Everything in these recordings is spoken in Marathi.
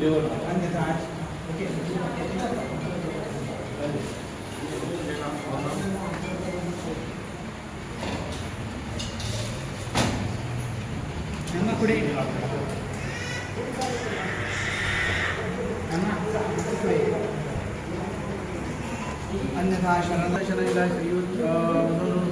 अन्यथा आज ओके यांना पुढे यांना पुढे अन्यथा शरण शरणला श्रीयुत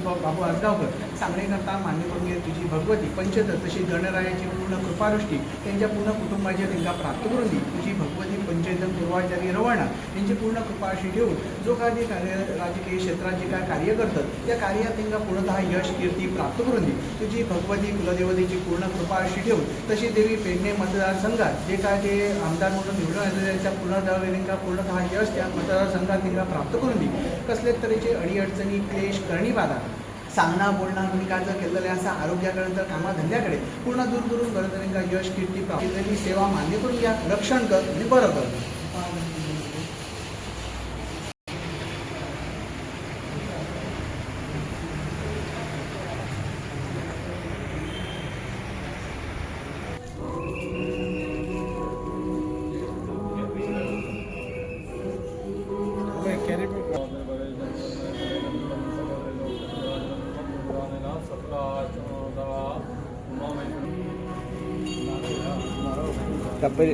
बाबू आजगावकर. सांगण्याकरता मान्य करून घेत तुझी भगवती पंचदश तशी गणरायाची पूर्ण कृपादृष्टी त्यांच्या पूर्ण कुटुंबाची त्यांना प्राप्त करून दी. तुझी भगवती पंचदन पूर्वाचारी रवाणा यांची पूर्ण कृपाशी ठेवून जो काय जे कार्य राजकीय क्षेत्रात जे काय कार्य करतात त्या कार्यात त्यांना पूर्णतः यश कीर्ती प्राप्त करून दी. तुझी भगवती कुलदेवतेची पूर्ण कृपा अशी ठेवून तशी देवी पेडणे मतदारसंघात जे काय ते आमदार म्हणून निवडून आलेले त्यांच्या पूर्णतः त्यांना पूर्णतः यश त्या मतदारसंघात त्यांना प्राप्त करून दी कसले तऱ्हेचे अडीअडचणी क्लेश करणी बाधा. सांगणं बोलणं भूमिकाचं केलेले असं आरोग्याकडे कामाधंद्याकडे. पूर्ण दूर करून गरजनींका यश कीर्ती प्राप्त सेवा मान्य करून घ्या रक्षण कर आणि बरं कर. കപ്പൽ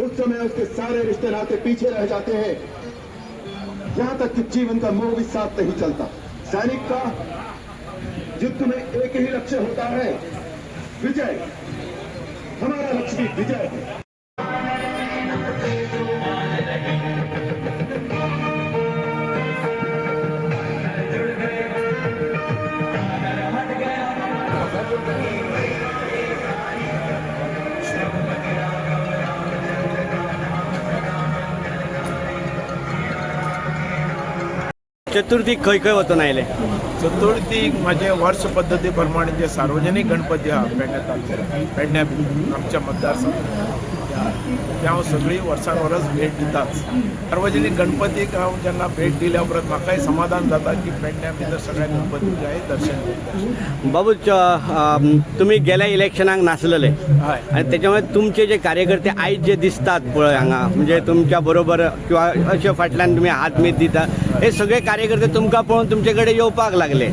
उस समय उसके सारे रिश्ते नाते पीछे रह जाते हैं। यहाँ तक कि जीवन का मोह भी साथ नहीं चलता। सैनिक का युद्ध में एक ही लक्ष्य होता है, विजय। हमारा लक्ष्य भी विजय है। चतुर्थीक खंय खंय वचून आयले चतुर्थीक माझे वर्ष पद्धती प्रमाणे जे सार्वजनीक गणपती हा पेडण्या तालुक्यात पेडण्या आमच्या मतदारसंघात. त्या सगळी वर्सान वर्स भेट दिताच सार्वजनीक गणपतीक हांव जेन्ना भेट दिल्या उपरांत म्हाकाय समाधान जाता की पेडण्या भितर सगळ्या गणपतीचें दर्शन बाबू तुम्ही गेल्या इलेक्शनाक नासलेले. हय. आणि त्याच्यामुळे तुमचे जे कार्यकर्ते आयज जे दिसतात पळय हांगा म्हणजे तुमच्या बरोबर किंवा अशे फाटल्यान तुम्ही हात मीत दिता हे सगळे कार्यकर्ते तुमकां पळोवन तुमचे कडेन येवपाक लागले.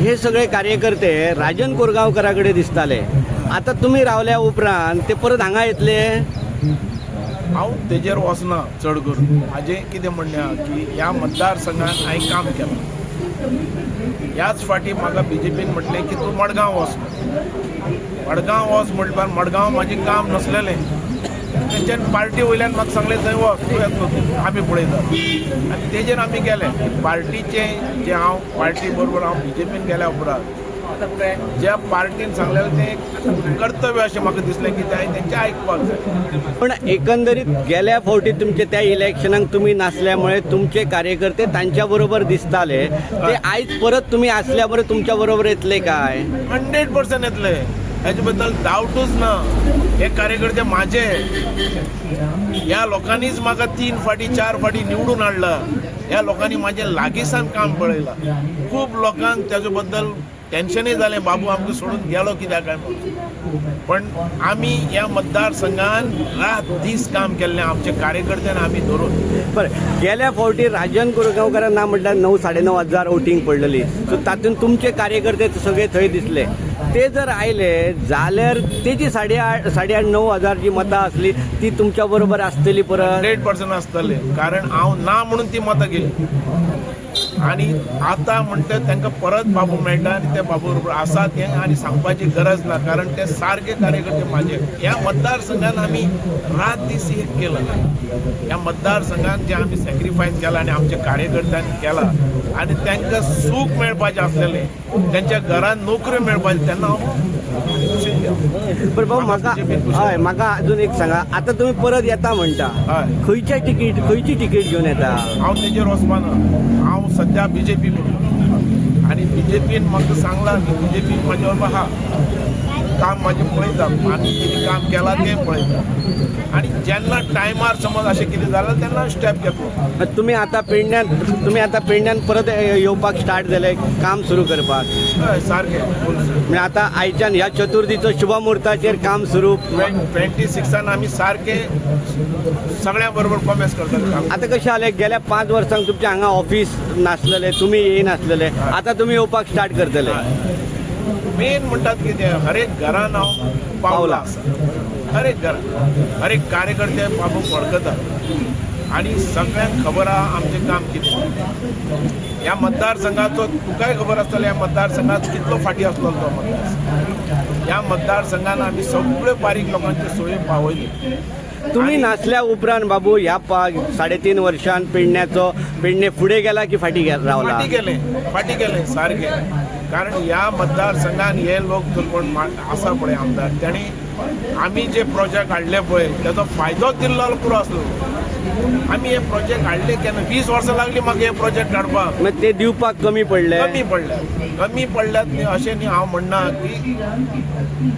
हे सगळे कार्यकर्ते राजन कोरगांवकरा कडेन दिसताले. आता तुम्ही रावल्या उपरांत ते परत हांगा येतले? हांव तेजेर वचना चड करून म्हाजें कितें म्हणणें आहा की ह्या मतदारसंघान हांवें काम केलां. ह्याच फाटी म्हाका बी जे पीन म्हटलें की तूं मडगांव वच मडगांव वच म्हणल्यार मडगांव म्हाजें काम नसलेलें. तेंच्यान पार्टी वयल्यान म्हाका सांगलें थंय वच तूं येतलो तूं आमी पळयता आनी तेजेर आमी गेले पार्टीचें जें हांव पार्टी बरोबर हांव बी जे पीन गेल्या उपरांत ज्या पार्टीन सांगलेलें तें कर्तव्य अशें म्हाका दिसलें की तें हांवें तेंचें आयकपाक जाय पण एकंदरीत गेल्या फावटी तुमचे त्या इलेक्शनाक तुम्ही नासल्यामुळे तुमचे कार्यकर्ते त्यांच्या बरोबर दिसताले. ते आयज परत तुम्ही असल्या बरोबर तुमच्या बरोबर येतले काय? हंड्रेड पर्सेंट येतले. हेचे बद्दल डावटूच ना. हे कार्यकर्ते माझे. ह्या लोकांनीच म्हाका तीन फाटी चार फाटी निवडून हाडला ह्या लोकांनी माझे लागीसान काम पळयलां खूब लोकांक तेजे बद्दल टेन्शनय जालें बाबू आमकां सोडून गेलो कित्याक काय म्हणून. पण आमी ह्या मतदारसंघान रात दीस काम केल्लें आमचे कार्यकर्त्यान आमी धरून. बरं गेल्या फावटी राजन कोरगांवकरांना म्हटल्यार णव साडे णव हजार वोटींग पडलेली. सो तातूंत तुमचे कार्यकर्ते सगळे थंय दिसले. ते जर आयले जाल्यार तेजी साडे आठ साडे आठ णव हजार जी मतां आसली ती तुमच्या बरोबर आसतली परत? हंड्रेड पर्सेंट आसतले कारण हांव ना म्हणून ती मतां गेली. आनी आतां म्हणटा तांकां परत बाबू मेळटा आनी त्या बाबू बरोबर आसा तें आनी सांगपाची गरज ना कारण ते सारके कार्यकर्ते माझे ह्या मतदारसंघान आमी रात दीस एक केलं ह्या मतदारसंघान जे आमी सॅक्रिफायस केला आनी आमच्या कार्यकर्त्यांनी केला आनी तांकां सूख मेळपाचें आसलेलें त्यांच्या घरान नोकऱ्यो मेळपाच्यो तेन्ना हांव बरं भाऊ म्हाका हय म्हाका अजून एक सांगा. आता तुम्ही परत येता म्हणटा हय. खंयच्या तिकीट खंयची तिकीट घेऊन येता? हांव तेजेर वचपाना हांव सध्या बी जे पी आनी बी जे पीन म्हाका सांगलां की बी जे पी म्हाजे बाबा आहा काम म्हाजें पळयता आनी कितें काम केलां तें पळयता आनी जेन्ना टायमार समज अशें कितें जालें तेन्ना स्टेप घेतलो तुम्ही आता पेडण्यात तुम्ही आता पेडण्यात परत येवपाक स्टार्ट जाले काम सुरू करपाक. हय सारकें म्हणजे आता आयच्यान ह्या चतुर्थीचो शुभ मुहूर्ताचेर काम सुरू. ट्वेंटी सिक्सान आमी सारके सगळ्या बरोबर कॉमेस करतात आता कशें जालें गेल्या पांच वर्सांक तुमचे हांगा ऑफिस नासलेले तुमी येयनासलेले आता तुमी येवपाक स्टार्ट करतले. मेन म्हणटात कितें हर एक घरान हांव पावला. आसा हर एक घरान हर एक कार्यकर्ते बाबूक वळखतात आनी सगळ्यांक खबर आहा आमचें काम कितें ह्या मतदारसंघाचो तुकाय खबर आसतलें ह्या मतदारसंघात कितलो फाटी आसलो तो मतदारसंघ? ह्या मतदारसंघान आमी सगळ्यो बारीक लोकांच्यो सोयी पावयली तुम्ही नासल्या उपरांत बाबू ह्या पा साडेतीन वर्षांत पेडण्याचो पेडणे फुडें गेला की फाटी गे- रावला? फाटी गेले फाटी गेले सारखे. कारण ह्या मतदारसंघान हे लोक कोण आसा पळय आमदार. तेणी आमी जे प्रोजेक्ट हाडले पळय त्याचो फायदो दिल्लो पुरो आसलो आमी हे प्रोजेक्ट हाडले केन्ना वीस वर्सां लागली म्हाका हे प्रोजेक्ट हाडपाक ते दिवपाक कमी पडले. कमी पडल्यात कमी पडल्यात न्ही अशें न्ही हांव म्हणना की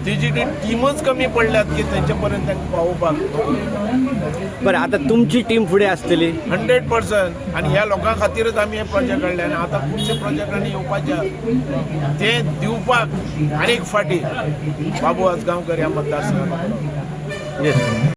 तेजी ती टिमच कमी पडल्यात की तेंचे पर्यंत तांकां पावोवपाक बरं आता तुमची टीम फुडें आसतली हंड्रेड पर्संट. आणि ह्या लोकां खातीरच आमी हे प्रोजेक्ट हाडले आनी आतां खुबशे येवपाचे आहा. ते दिवपाक आनीक फाटी. बाबू आजगांवकर ह्या मतदारसंघात. येस